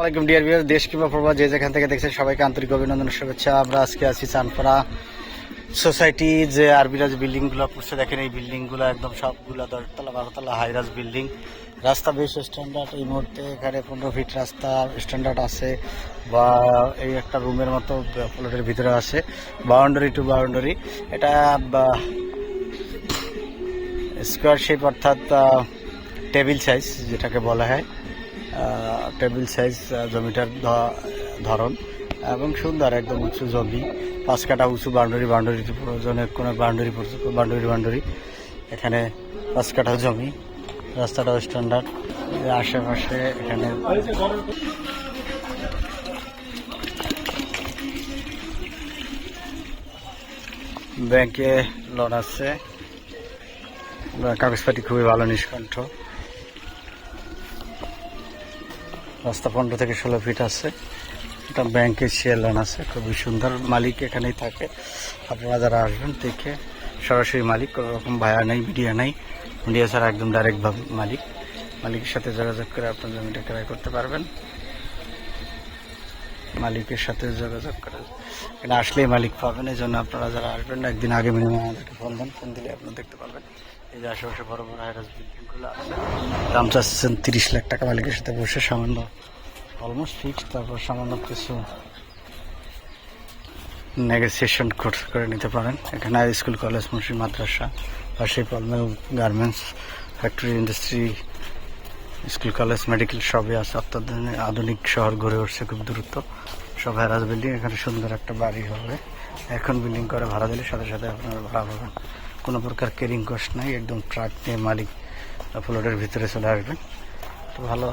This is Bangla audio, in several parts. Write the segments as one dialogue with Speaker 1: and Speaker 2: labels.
Speaker 1: আসসালামাইকুম ডিয়ার ভিউয়ার দেশ কিংবা প্রবাস যে যেখান থেকে দেখছেন, সবাইকে আন্তরিক অভিনন্দন শুভেচ্ছা। আমরা আজকে আছি চানপাড়া সোসাইটি, যে আরবিরাজ বিল্ডিংগুলো করছে দেখেন, এই বিল্ডিংগুলো একদম সবগুলো দশতলা বারোতলা হাইরাজ বিল্ডিং রাস্তা বেশ স্ট্যান্ডার্ড এই মুহূর্তে এখানে পনেরো ফিট রাস্তা স্ট্যান্ডার্ড আছে, বা এই একটা রুমের মতো প্লটের ভিতরে আছে বাউন্ডারি টু বাউন্ডারি এটা স্কোয়ার শেপ অর্থাৎ টেবিল সাইজ যেটাকে বলা হয়। টেবিল সাইজ জমিটার ধরন এবং সুন্দর একদম উঁচু জমি, পাঁচ কাটা উঁচু বাউন্ডারি বাউন্ডারি প্রয়োজনে কোনো বাউন্ডারি বাউন্ডারি বাউন্ডারি। এখানে পাঁচ কাটা জমি, রাস্তাটাও স্ট্যান্ডার্ড আশেপাশে এখানে ব্যাংকে লোন আছে। কাগজপাতি খুবই ভালো, নিষ্কণ্ঠ। রাস্তা পনেরো থেকে ষোলো ফিট আছে। এটা ব্যাংকের শেয়ার লোন আছে, খুবই সুন্দর। মালিক এখানেই থাকে। আপনারা যারা আসবেন, দেখে সরাসরি মালিক, কোনো রকম ভায়া নেই মিডিয়া নেই। মিডিয়া ছাড়া একদম ডাইরেক্ট মালিক। মালিকের সাথে যোগাযোগ করে আপনার জমিটা ক্রয় করতে পারবেন। মালিকের সাথে যোগাযোগ করে এখানে আসলেই মালিক পাবেন, এই জন্য আপনারা যারা আসবেন একদিন আগে মিনিমাম আমাদেরকে ফোন দেন ফোন দিলে আপনারা দেখতে পারবেন। এই যে আশেপাশে বড় বড় হাইরাস বিল্ডিংগুলো আছে, দাম চাচ্ছেন তিরিশ লাখ টাকা মালিকের সাথে বসে, সামান্য অলমোস্ট ফিক্সড তারপর সামান্য কিছু নেগোসিয়েশন করে নিতে পারেন। এখানে হাই স্কুল কলেজ মুন্সি মাদ্রাসা পাশে পলমেল garments factory industry school college medical সবই আছে। অত্যাধুনিক, আধুনিক শহর গড়ে উঠছে খুব দ্রুত। সব হ্যারাস বিল্ডিং এখানে সুন্দর একটা বাড়ি হবে। এখন বিল্ডিং করে ভাড়া দিলে সাথে সাথে আপনারা ভাড়া পাবেন কোনো প্রকার কেরিং কস্ট নাই, একদম ট্রাক নিয়ে মালিক ফ্লোটের ভিতরে চলে আসবেন। তো ভালো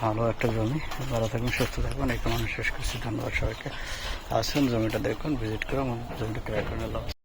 Speaker 1: ভালো একটা জমি। ভালো থাকবেন, সুস্থ থাকবেন। এখন আমি শেষ করছি। ধন্যবাদ সবাইকে। আসুন, জমিটা দেখুন ভিজিট করে জমিটা ক্রয় করে